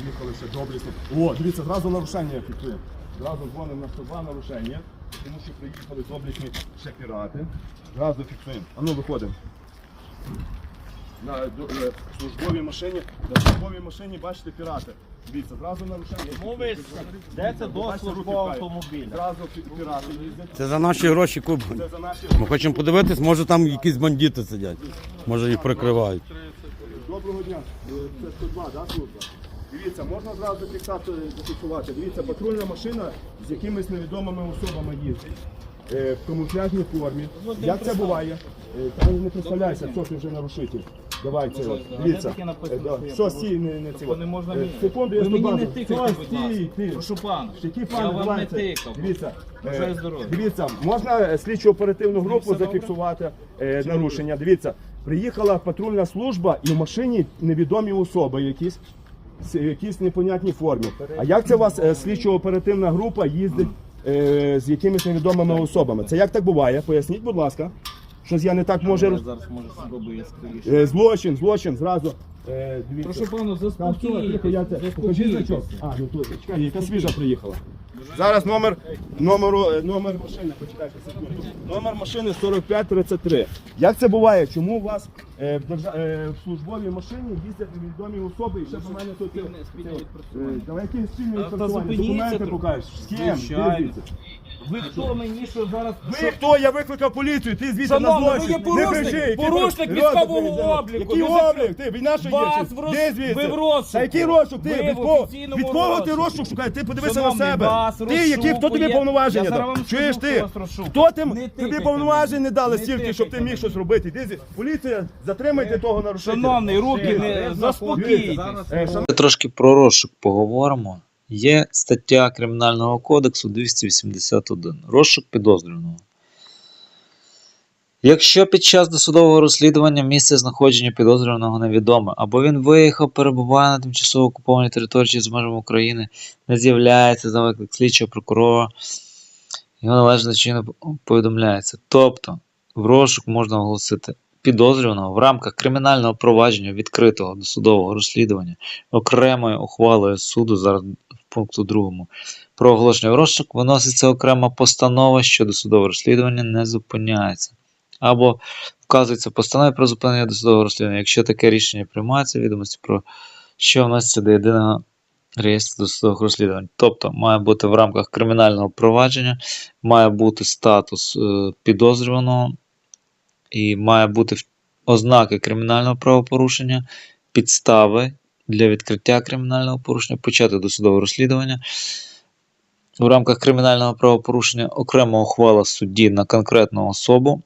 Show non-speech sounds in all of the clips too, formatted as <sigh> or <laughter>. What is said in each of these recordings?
Приїхали ще доблесно. О, дивіться, зразу нарушення фіксуємо. Зразу дзвонимо на 102 нарушення, тому що приїхали доблесні ще пірати. Зразу фіксуємо. А ну виходимо. На до- е, службовій машині, на службовій машині бачите пірати. Дивіться, зразу нарушення. Мовись, де це до Бачите, службового руки автомобіля. Зразу пі- пірати їздять. Це за наші гроші куб. Це за наші Ми хочемо подивитись, може там якісь бандити сидять. Може їх прикривають. Доброго дня. Е, Це 102, да, служба? Дивіться, можна зразу зафіксувати. Дивіться, патрульна машина з якимись невідомими особами їздить. е, В камуфляжній формі. Як це буває? Е, Та не представляйся, хто ти вже нарушитель. Давай це. Дивіться. Е, да. що стій, не, не цього. не можна Е, мені. Секунду, я Ви мені не тикайте, будь стій, ти. Прошу пана. Які Я пане, вам не давайте. тикав. Дивіться, Бажаю е, здоров'я. дивіться, можна слідчу оперативну групу все добре? зафіксувати е, нарушення. Дивіться, приїхала патрульна служба і в машині невідомі особи якісь. С- Якісь непонятній формі. А як це у вас е, слідчо-оперативна група їздить е, з якимись невідомими особами? Це як так буває? Поясніть, будь ласка. Щось я не так може. Зараз можу спробую яскравіше. Е, злочин, злочин, зразу. Е, дивіться. Прошу пану, Так, що, тихо, я це. Покажи значок. А, ну тут, чекай, яка свіжа приїхала. Зараз номер, номеру, е, номер машини, почекайте секунду. Номер машини 4533. Як це буває? Чому у вас е, в, держа- е, в службовій машині їздять невідомі особи і ще по мене тут... е, Спільне- спільне е, відпрацювання. Давай спільне Та- та відпрацювання? зупиніться Документи трохи. покажеш. З ким? Звичайно. Ви хто мені, що зараз... Ви хто? Я викликав поліцію, ти звідси на Шановний, ви злочин. є порушник, кричи, який порушник ви- військового обліку. Який Ви облік? Ти, війна що є? Вас чи- в роз- Де звідси? ви в розшуку. Та який розшук? Ти, Ви від кого, офіційному від кого ти розшуку. розшук шукаєш? Ти подивися Шановний, на себе. вас Ти, які, хто тобі розшукує. повноваження Я зараз дав? вам Чуєш скажу, ти? хто вас розшукує. Хто ти? Не Тобі тикайте повноважень мене. не дали Не стільки, щоб ти тикайте міг щось робити. Іди зі- Поліція, затримайте того нарушителя. Шановний, руки не заспокійтесь. е, шановний, Трошки про розшук поговоримо. Є стаття Кримінального кодексу 281. Розшук підозрюваного. Якщо під час досудового розслідування місце знаходження підозрюваного невідоме, або він виїхав, перебуває на тимчасово окупованій території чи з межами України, не з'являється за виклик слідчого прокурора, його належно чинно повідомляється. Тобто, в розшук можна оголосити підозрюваного в рамках кримінального провадження відкритого досудового розслідування окремою ухвалою суду в пункту 2 про оголошення в розшук виноситься окрема постанова, що досудове розслідування не зупиняється. Або вказується в постанові про зупинення досудового розслідування, якщо таке рішення приймається, відомості про що вноситься до єдиного реєстру досудових розслідувань. Тобто має бути в рамках кримінального провадження, має бути статус е, підозрюваного і має бути ознаки кримінального правопорушення, підстави для відкриття кримінального порушення, почати досудове розслідування. В рамках кримінального правопорушення окрема ухвала судді на конкретну особу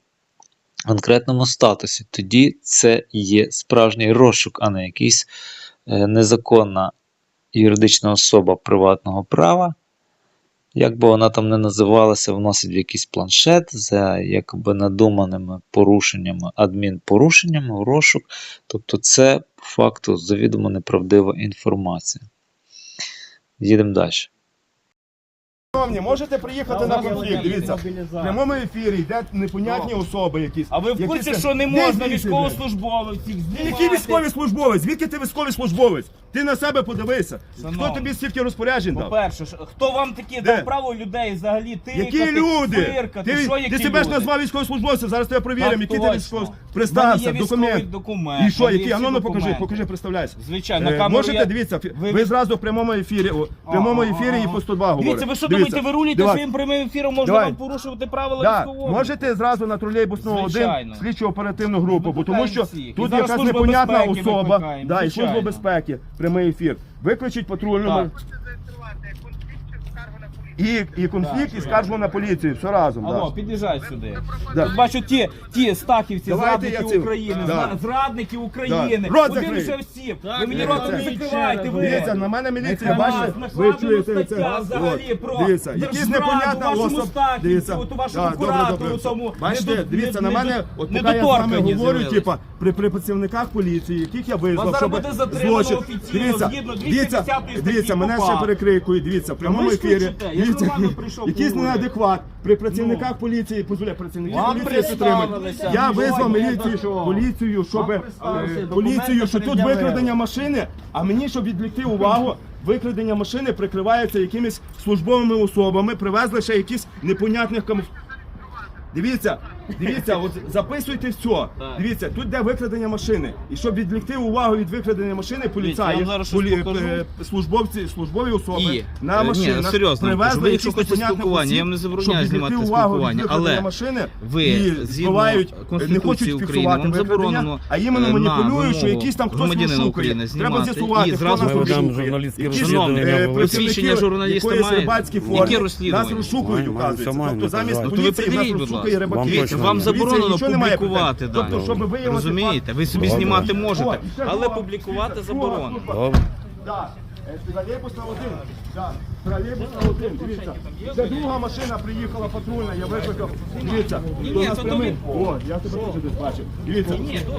в конкретному статусі. Тоді це є справжній розшук, а не якийсь е, незаконна юридична особа приватного права. Як би вона там не називалася, вносить в якийсь планшет за якби надуманими порушеннями, адмінпорушеннями в розшук. Тобто це по факту завідомо неправдива інформація. Їдемо далі. Шановні, можете приїхати на конфлікт, дивіться. В прямому ефірі йде непонятні особи якісь. А ви в курсі, що не можна військовослужбовців? Який військовий службовець? Звідки ти військовий службовець? Ти на себе подивися. Шановний. Хто тобі стільки розпоряджень дав? По-перше, хто вам такі Де? дав право людей взагалі тикати, Які люди? фиркати, Ти, що ти які себе ж люди? назвав військовослужбовцем, зараз тебе перевіримо, який ти військовий. Представся, документ. документ, І що, мене? А ну, ну покажи, покажи, представляйся. Звичайно, Е, камеру Можете, я- дивіться, ви, ви- зразу в прямому ефірі, о, в прямому ефірі і по 102 говорите. Дивіться, ви що думаєте, ви давай. своїм прямим ефіром, можна Давай. вам порушувати правила Да. військового? Можете зразу на тролейбусного один Звичайно. слідчу оперативну групу, бо тому що всіх. І тут зараз якась Служба непонятна безпеки особа, викликаємо, да, і звичайно. безпеки, прямий ефір. Виключіть патрульну Так. І, і конфлікт, і скаржу на поліцію. Все разом. Алло, Да. під'їжджай сюди. Да. Тут бачу ті, ті стахівці, Давайте я зрадники цим- України, Да. зра- зрадники України. Да. Рот Подивимося закрий. всі. Ви мені Це- рот не закривайте, ви. Дивіться, на мене міліція, На бачите, ви чуєте це. взагалі От, про Дивіться, якісь непонятна вашому особа. Дивіться, от вашому да, добре, куратору добре. тому Бачите, недо- дивіться, на мене, от поки я з вами недоторкані говорю, з'явились. типа, при, при працівниках поліції, яких я визнав, Вас щоб зараз буде затримано злочин. офіційно, Дивіться, згідно дивіться, статті дивіться, мене ще КУпАП. перекрикують, дивіться, в прямому ви ж ефірі. кричите, я ж Дивіться, якийсь неадекват. При працівниках поліції, позволяє працівники Вам поліції підтримати. представилися. Я визвав міліцію, поліцію, щоб е, представилися, поліцію, документи що тут пред'явили. викрадення машини, а мені, щоб відвлекти увагу, викрадення машини прикривається якимись службовими особами, привезли ще якісь непонятних камуф... Дивіться, дивіться, от записуйте все. Дивіться, тут де викрадення машини. І щоб відвлекти увагу від викрадення машини, я поліцаї, вам зараз щось полі- покажу. е, службовці, службові особи І, на е, ні, машинах серйозно, кажу, привезли ви якщо якісь хочете непонятних спілкування, осіб, я вам не забороняю щоб відвлекти знімати увагу від спілкування, викрадення але машини ви, і згідно збивають, не Конституції хочуть України, фіксувати вам викрадення, заборонено, а іменно е, на маніпулюють, що вимогу якийсь там хтось громадянина України. Треба знімати. з'ясувати, І хто зразу нас Ми ведемо розшукує. журналістське Якісь, розслідування, е, ви працівники посвідчення журналіста якоїсь маєте? рибацької Яке форми розслідування? нас розшукують, Маємо, маємо, Тобто замість так. Ну, то ви поліції нас придивіть, будь розшукує рибаки. Дивіться, вам заборонено нічого публікувати питань. дані. Тобто, щоб виявити Розумієте? Ви собі Добре. знімати О, можете, і ще але публікувати друга заборонено. Добре. Да. Е, Тролейбус на один. Да. Тролейбус на один. Дивіться. Це друга машина приїхала патрульна, я викликав. Дивіться. Ні, ні, то це прямий. О, я тебе теж десь бачив. Дивіться.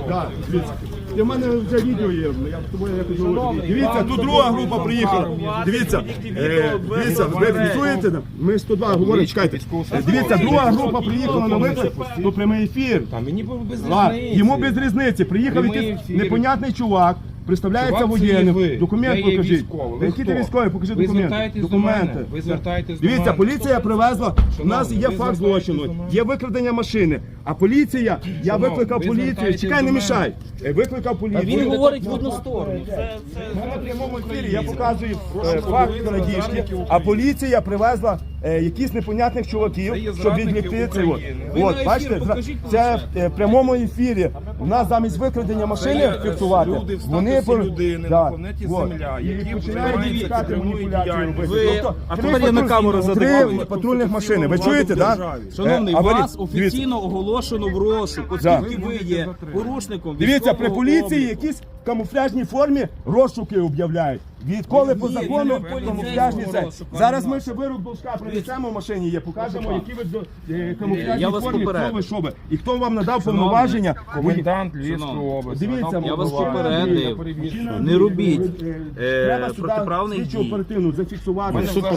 Да, дивіться. В мене вже відео є, я з тобою якось говорю. Дивіться, тут друга група приїхала. Дивіться. е, Дивіться, ви фіксуєте? там? Ми 102 говоримо, чекайте. Е, Дивіться, друга група приїхала на виклик, то прямий ефір. Та мені без Ладно, різниці. йому без різниці. Приїхав Прямий якийсь ефір. непонятний чувак, представляється Чувак, воєнним. Документ покажіть. Які ти хто? військовий? Покажи Ви документи. Документи. Ви звертаєтесь до Дивіться, поліція привезла. У нас є факт злочину, є викрадення машини. А поліція, я викликав ви поліцію. Чекай, не мішай. Е, Викликав поліцію. Він говорить в одну сторону. Це, на прямому ефірі я показую е, факт крадіжки, а поліція привезла е, якісь непонятних чуваків, є щоб зрадники відлікти це. От, України. Ви на от ефір бачите, покажіть, це е, в прямому ефірі. У нас замість викрадення машини Це е, фіксувати. люди в Вони статусі по- людини Да, на планеті. Земля, і які починають займаються відлікати прямою маніпуляцію діяльністю. робити. Ви- Тобто, а три тепер я на патруль- камеру три патрульних машини. Ви чуєте, так? Шановний, Е, вас офіційно оголошено в розшук, оскільки ви є порушником Дивіться, при поліції обліку. якісь в камуфляжній формі розшуки об'являють. Відколи по закону ні, ні, камуфляжні це. Зараз ми ще вирок Должка принесемо в машині є, покажемо, які ви до- е, камуфляжні Я вас формі, хто попередив. ви, що ви. І хто вам надав повноваження. Комендант Львівської області. Дивіться, Я вас попередив. Перевірка. Не робіть, Е, е, Треба сюди протиправних слідчу дій. оперативну зафіксувати. Суд є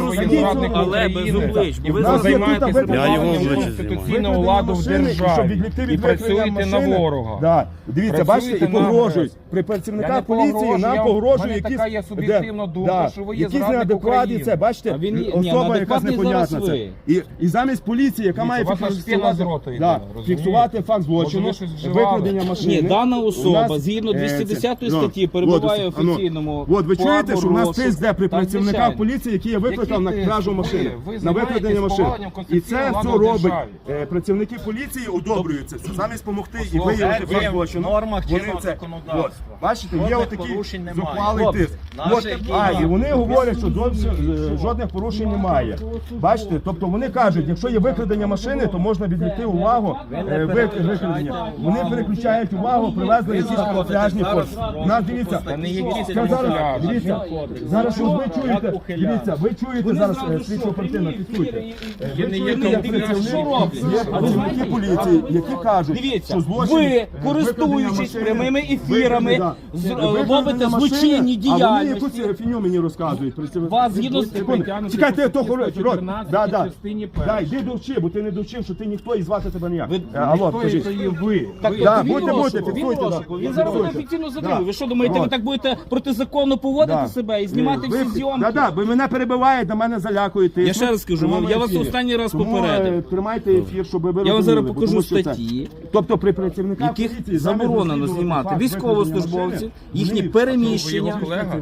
розуміти, зрадник але без облич, бо ви ви зараз- займаєтесь Я його виконанням обличчя конституційного ладу в щоб державі. відлікти І працюєте на ворога. Да. Дивіться, бачите, і на погрожують. агресора. При Я не поліції погрожую, нам я- погрожують мене якісь... така є суб'єктивна думка, що ви є якісь зрадник неадекватні, України. це, бачите, А він- ні, особа, неадекватний непонятна зараз це. ви. І, і замість поліції, яка має спільна фіксувати, йде, да, розумієте? фіксувати факт злочину, Може, ви щось вживали? викрадення машини. Ні, дана особа нас, згідно е, 210 це- статті ну, перебуває в офіційному От ви чуєте, що в нас тиск де при Так, працівниках звичайно. поліції, які я викликав на Який кражу тиск? машини, Ви- на викрадення машини. поваленням І це конституційного все ладу робить е, працівники поліції одобрюють це все. Замість допомогти і виявити ви факт в злочину. нормах вони чинного це- законодавства. от, Бачите, є Жодних отакий порушень немає. А, і вони говорять, що зовсім е, жодних порушень немає. Бачите, тобто вони кажуть, якщо є викрадення машини, то можна відвлекти увагу е, ви- викрадення. Вони переключають увагу, привезли якісь камуфляжні форми. Нас дивіться, це зараз, дивіться, зараз що ви чуєте, дивіться, ви чуєте зараз е, слідчу оперативно, фіксуйте. Е, Ви є чуєте, як працівники поліції, які кажуть, Дивіться, що злочин, ви, е, користуючись машини, прямими ефірами, викрадення, з- робите злочинні машини, А діяльності. вони якусь фіню мені розказують. Вас згідно з- Секунду. Чекайте, по то статті хороший рот. 114 Да, да. частині Да, йди довчи, бо ти не довчив, що ти ніхто і звати тебе ніяк. Ви- Е, Алло, Хто кажіть. це є ви? Так, Да, він будьте, розшуку, будьте, він фіксуйте, да. розшуку. Він зараз буде Фіксуйте. офіційно Да. Ви що думаєте, ви так будете протизаконно поводити Да. себе і знімати всі зйомки? Да, да, ви мене перебиваєте, на мене залякуєте. Я ще раз скажу вам, я вас останній раз Тому, попередив. е, Тримайте ефір, щоб ви Я вам зараз бо покажу що це- статті, Тобто при працівниках яких поліції замість заборонено розслідувати знімати факт військовослужбовців, машини, їхні вони- переміщення. Колега?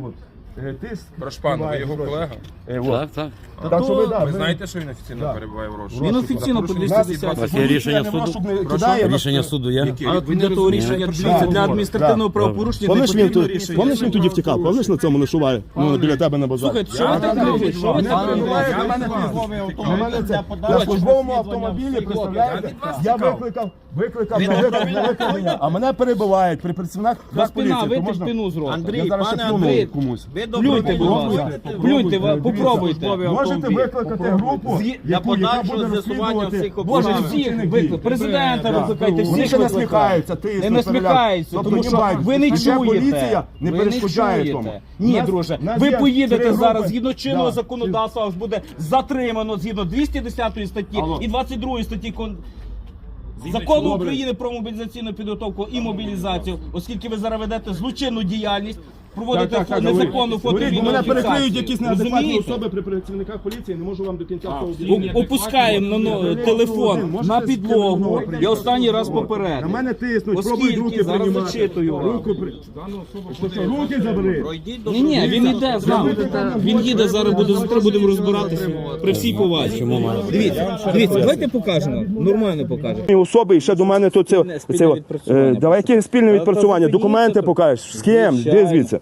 Е, тиск Прошпан, ви його колега? Е. Так, так. Так що ви, да, Ви ви- знаєте, що він офіційно перебуває в розшуку? Він офіційно по 210. У є рішення суду? Рішення суду є? Які? А для того рішення дивіться, для адміністративного правопорушення не Помниш він потрібно тут, рішення. помниш він тоді втікав, помниш на цьому нашуває? Ну, біля тебе на базарі. Слухайте, що ви так робите? Що ви так робите? На мене це на службовому автомобілі, представляєте? Я викликав викликав на виклик- на викликання, а мене перебивають при працівниках До спина, поліції. то вийти можна- спину з рота. Андрій, Я зараз ще пане плюну Андрій, комусь. ви Плюньте, будь ласка. Попробуйте, Плюньте, ви- дивіться. попробуйте. Можете викликати групу, Для яку, яка подальшого буде з'ясування розслідувати всіх Боже, обставин. всіх виклик. дій. Президента Да. викликайте, Вони всіх ще викликайте. насміхаються, тиснуть, Не насміхаються, переляк. тому Тобто що ви не а чуєте. поліція не Ви перешкоджає чуєте. тому. Ні, Нас- друже, нас ви є поїдете зараз згідно чинного Да. законодавства, вас буде затримано згідно 210 статті Алло. і 22 статті кон... Закону України про мобілізаційну підготовку і мобілізацію, оскільки ви зараз ведете злочинну діяльність, проводите фо- незаконну фото мене перекриють якісь неадекватні Розумієте? особи при працівниках поліції, не можу вам до кінця цього Опускаємо на но- телефон на підлогу. Я останній раз На мене тиснуть, пробують руки зараз приймати. зачитую. Руку при... Руки забери. До Ні, ні, він іде з нами. Він їде зараз, буде завтра будемо розбиратися при всій повазі. Дивіться, дивіться, давайте покажемо. Нормально покажемо. особи і ще до мене тут це, Спільне це е, давай яке спільне відпрацювання, документи покажеш. З ким? Де звідси?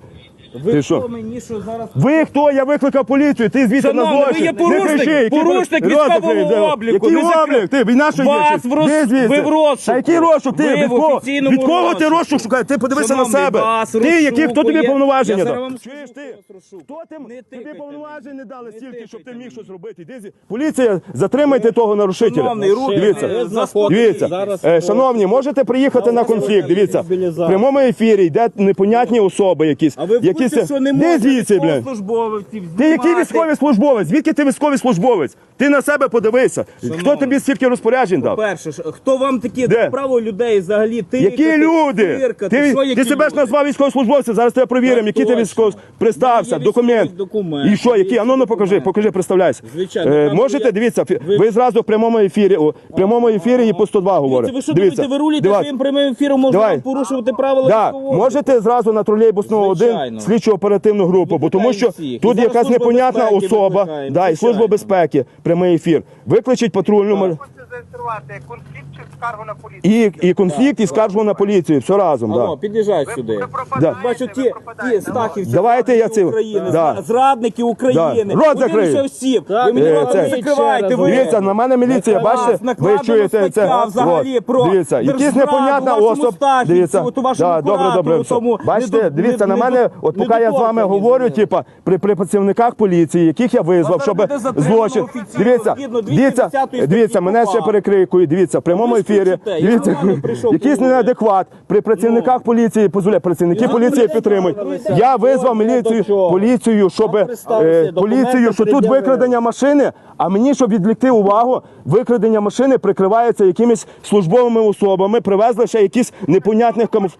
Ви Ти хто що? мені що зараз Ви хто? Я викликав поліцію, ти звідси на Шановний, ви злочин. є порушник, порушник військового обліку, Який закрив. облік? Ти від нашої Вас в роз- ви в розшуку. Та який розшук? Ти Ви від в кого? офіційному Від кого ти розшуку. розшук шукаєш? Ти подивися на Шановний, себе. вас Ти, які, хто тобі розшукує. повноваження Я дав? Чуєш ти? Хто ти? Тобі тикайте повноважень не дали стільки, щоб ти тикайте міг щось робити. Іди зі- Поліція, затримайте того нарушителя. Шановний, руки Дивіться, е, заспокойтесь. Дивіться, Зараз е, шановні, можете приїхати на конфлікт. Дивіться, в прямому ефірі йде непонятні особи якісь. А ви в якісь... що не Де можна звідси, блядь? військовослужбовців Ти який знімати? військовий службовець? Звідки ти військовий службовець? Ти на себе подивися. Хто тобі стільки розпоряджень дав? Перше, ж, хто вам такі Де? право людей взагалі? Ти Які люди? Ти, що, ти які себе ж люди? назвав військовослужбовцем, зараз тебе перевіримо, Так який ти точно. військов представся, Є документ. військовий документ, І що, який? є А ну, ну покажи, документ. покажи, представляйся. Звичайно, Е, там можете, є- дивіться, фі- ви- ви зразу в прямому ефірі, о, в прямому ефірі і по 102 Дивіться, говорите. ви що Дивіться, думаєте, ви Давай. своїм прямим ефіром, можна Давай. порушувати правила Да, військового? можете зразу на тролейбусну 1 Слідчу оперативну групу, бо тому що Викликаємо всіх. тут І зараз якась Служба непонятна безпеки особа, викликаємо, да, і служба звичайно. безпеки, прямий ефір. Викличуть патрульну м- Хочете зареєструвати конфлікт скаргу на поліцію? і, і конфлікт, і скаржу на поліцію. Все разом. Алло, Да. під'їжджай сюди. ви пропадаєте, Бачу, ті, ті стахівці, Давайте я ці- України, Да. зра- зрадники України. Рот закрий. ще всім. Ви мені Е, рот це- не закривайте. ви. Дивіться, на мене міліція, Вас бачите, ви накладено чуєте це. взагалі От, про Дивіться, якісь держзраду непонятна вашому. Стахівцю, Дивіться, от у вашому да, добре, добре. куратору, все. тому Бачите, недо- дивіться, на не- мене, от поки я з вами недоторкані говорю, типа, при, при працівниках поліції, яких я визвав, Вас щоб буде затримано злочин. офіційно, Дивіться, згідно дивіться, 210 статті дивіться, мене ще КУпАП. перекрикують, дивіться, в прямому ви ефірі, дивіться, <laughs> якийсь неадекват, при працівниках поліції, позволяє, працівники поліції підтримують. Я визвав міліцію, поліцію, щоб е, поліцію, що тут викрадення машини, а мені, щоб відвлекти увагу, викрадення машини прикривається якимись службовими особами, привезли ще якісь непонятних камуф...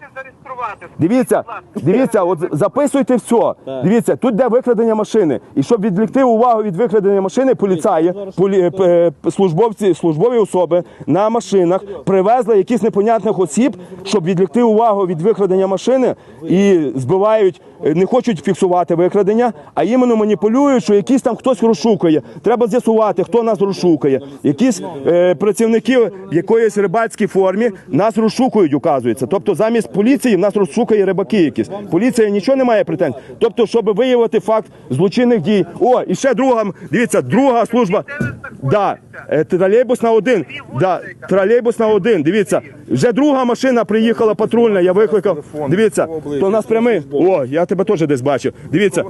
Хочете зареєструвати? Дивіться, дивіться, от записуйте все. Дивіться, тут де викрадення машини. І щоб відвлекти увагу від викрадення машини, поліцаї, полі, е, службовці, службові особи на машинах привезли якісь непонятних осіб, щоб відвлекти увагу від викрадення машини і збивають, не хочуть фіксувати викрадення, а іменно маніпулюють, що якийсь там хтось розшукує. Треба з'ясувати, хто нас розшукує. Якісь е, працівники в якоїсь рибацькій формі нас розшукують, указується. Тобто замість поліції нас розшукує рибаки якісь. Поліція нічого не має претензій. Тобто, щоб виявити факт злочинних дій. О, і ще друга, дивіться, друга служба. Да, е, тролейбус на один. Да, тролейбус на один. Дивіться, вже друга машина приїхала патрульна. Я викликав. Дивіться, то у нас прямий. О, я тебе теж десь бачив. Дивіться,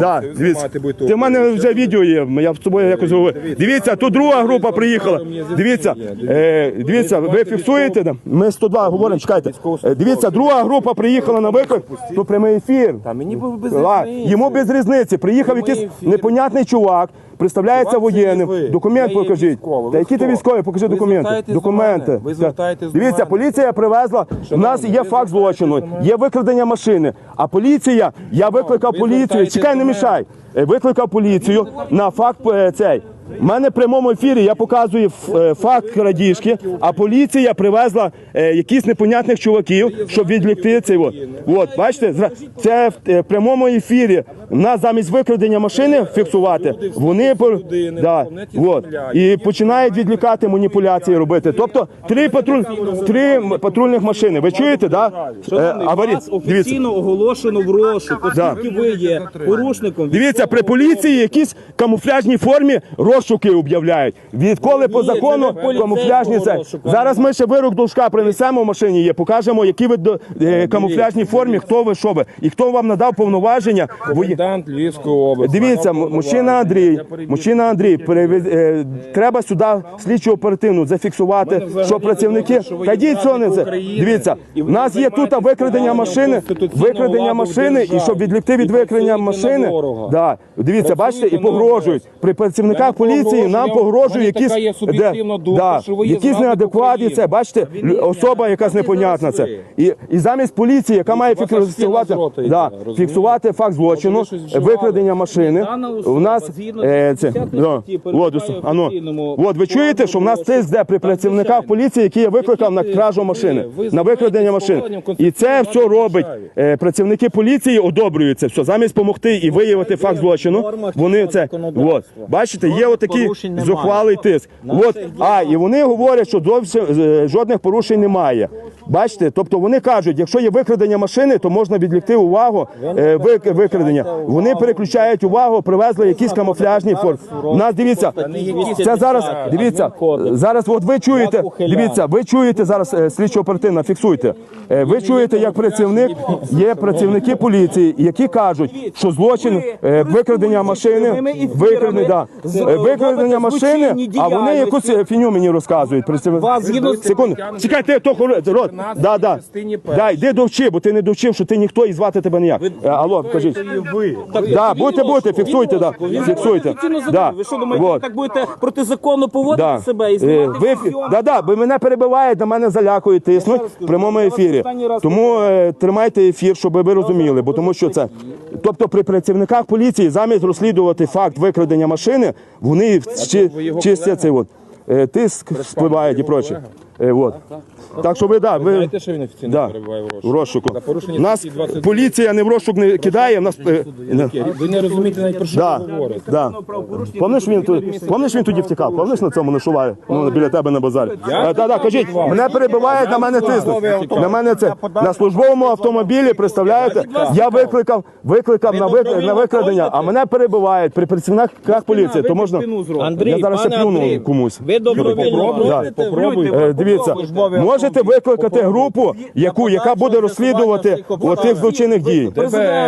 да, дивіться. Ти в мене вже відео є. Я з тобою якось говорю. Дивіться, тут друга група приїхала. Дивіться, е, дивіться, ви фіксуєте? да? Ми 102 говоримо, чекайте. Е, Дивіться, друга група приїхала на виклик. То прямий ефір. Та мені без йому без різниці. Приїхав якийсь непонятний чувак, представляється Чувак, це воєнним. ви. Документ Я є покажіть. військовий. Та Ви які ти хто? військові? Покажи Ви документи. звертаєтесь до Документи. мене. Ви Та- звертаєтесь до Дивіться, мене. поліція привезла. У нас є факт злочину, є викрадення машини. А поліція, я викликав ви поліцію. звертаєтесь Чекай, не до мене. мішай. Е, Викликав поліцію на факт е, цей. У мене в прямому ефірі я показую ф- е, факт крадіжки, а поліція привезла е, якісь непонятних чуваків, щоб відлікти цей. От, от бачите, це в е, прямому ефірі. Нас замість викрадення машини фіксувати, вони да, от, і починають відлікати маніпуляції робити. Тобто три патруль, три патрульних машини. Ви чуєте, да? Аварій. офіційно оголошено в розшук, оскільки ви є порушником. Дивіться, при поліції якісь камуфляжній формі розшук розшуки об'являють. Відколи по закону камуфляжні це. Зараз ми ще вирок должка принесемо в машині, є, покажемо, які ви до- е, камуфляжній формі, хто ви, що ви, і хто вам надав повноваження. Комендант Львівської області. Дивіться, мужчина Андрій, мужчина Андрій, перевез- е, треба сюди слідчу оперативну зафіксувати, що працівники. Та йдіть, це. Дивіться, в нас є тут викрадення машини, викрадення машини, і щоб відлікти від викрадення машини. Да. Дивіться, бачите, і погрожують. При працівниках не поліції нам погрожують якісь така є суб'єктивна думка, да, що ви є якісь зрадник неадекватні. України. Це бачите, лю- особа якась непонятна. Це і, і замість поліції, яка має вас аж фіксувати, стіна з рота йде, да, розумієте? фіксувати факт злочину, щось вживали? викрадення машини. Дана особа, У нас згідно е, це 60 да, статті, от, перебуває в ано, офіційному от ви чуєте, що в нас розшуку. тиск де при працівниках звичайно. поліції, які я викликав на Які кражу ви- машини, ви на викрадення машини. І це все робить державі. е, працівники поліції, одобрюють це все. Замість допомогти і виявити факт злочину. Вони це от, бачите, є немає. зухвалий тиск. От, а і вони говорять, що зовсім е, жодних порушень немає. Бачите, тобто вони кажуть, якщо є викрадення машини, то можна відлікти увагу е, викрадення. Вони переключають увагу, привезли якісь камуфляжні форми. У нас дивіться, це зараз дивіться. Зараз, от ви чуєте, дивіться, ви чуєте зараз е, слідчо оперативно, фіксуйте. Е, Ви чуєте, як працівник є працівники поліції, які кажуть, що злочин е, викрадення машини, викрадення, да, е, викрадення машини, а вони якусь е, фіню мені розказують. Працівник. Секунду, чекайте, то хоро- рот. Да, да. Да, йди довчи, бо ти не довчив, що ти ніхто і звати тебе ніяк. Е, Алло, кажіть. Да, будьте, будьте, фіксуйте, да, фіксуйте. Да. Ви що думаєте, Вот. так будете протизаконно поводити Да. себе і Е, знімати Ви, відео? да, да, ви мене перебиваєте, мене залякують, тиснуть в прямому ефірі. Тому е, тримайте ефір, щоб ви розуміли, бо тому що це. Тобто при працівниках поліції замість розслідувати факт викрадення машини, вони чи, чистять цей от. е, Тиск спливають і проче. Е, от. Так що ви, да, ви, Знаєте, що він офіційно да, перебуває в в розшуку? розшуку. За порушення нас статті 22. поліція не в розшук не кидає, в нас... е, не. Ви не розумієте навіть про що Да, ви говорите. да. Помниш він тут, помниш він тоді втікав? Помниш на цьому нашуває? Ну, біля тебе на базарі. Так, так, кажіть, мене перебивають, на мене тиснуть. На мене це на службовому автомобілі, представляєте? Я викликав, викликав на вик- на викрадення, а мене перебивають при працівниках поліції. То можна Андрій, я зараз ще пане плюну Андрій, комусь. Ви добровільно Да. Е, Дивіться, можете викликати групу, яку яка буде розслідувати отих злочинних дій.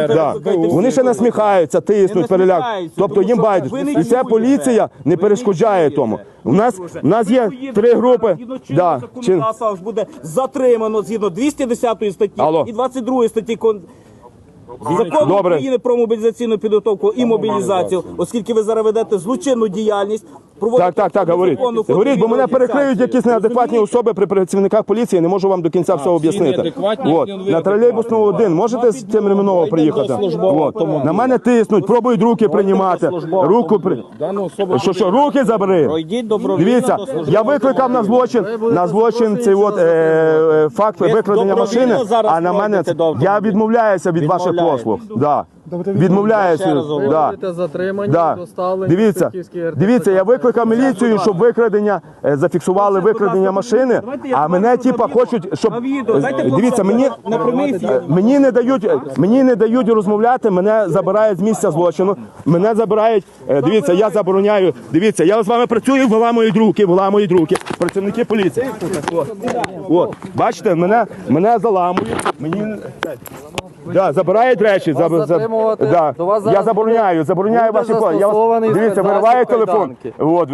Да. Вони ще насміхаються, тиснуть, переляк. Тобто їм що байдуже. І ця поліція не перешкоджає тому. У нас у нас є три групи. Да. Чин... законодавства буде затримано згідно 210 статті Алло. і 22 статті кон... Закону Добре. України про мобілізаційну підготовку і мобілізацію, оскільки ви зараз ведете злочинну діяльність, проводите Так, так, так, говоріть. незаконну Говоріть, бо мене перекриють якісь неадекватні особи при працівниках поліції, я не можу вам до кінця все об'яснити. неадекватні, От. На тролейбусну один можете з цим Реміново приїхати? От. На мене тиснуть, пробують руки приймати. Руку при... Дану особу Що, що, руки забери? Добровільно Дивіться, до службового я викликав на злочин, на злочин цей от е, е, факт викрадення добровільно машини, зараз а на мене пройдете я відмовляюся від ваших. Послуг. Да. Раз говорю. Да. затримані, Да. доставлені Дивіться, в Франківський РТЦК. дивіться, я викликав міліцію, щоб викрадення е, зафіксували викрадення машини. А мене типа хочуть, щоб Е, дивіться, мені е, мені не дають, мені не дають розмовляти. Мене забирають з місця злочину. Мене забирають. е, Дивіться, я забороняю. Дивіться, я з вами працюю, виламують руки, виламують руки. Працівники поліції. От, от. бачите, мене мене заламують. Мені Да, забирають речі. заб- заб- затримувати? да. До вас Я зараз забороняю, забороняю буде ваші по- Я вас застосований дивіться, вириває вириваю телефон. кайданки. От,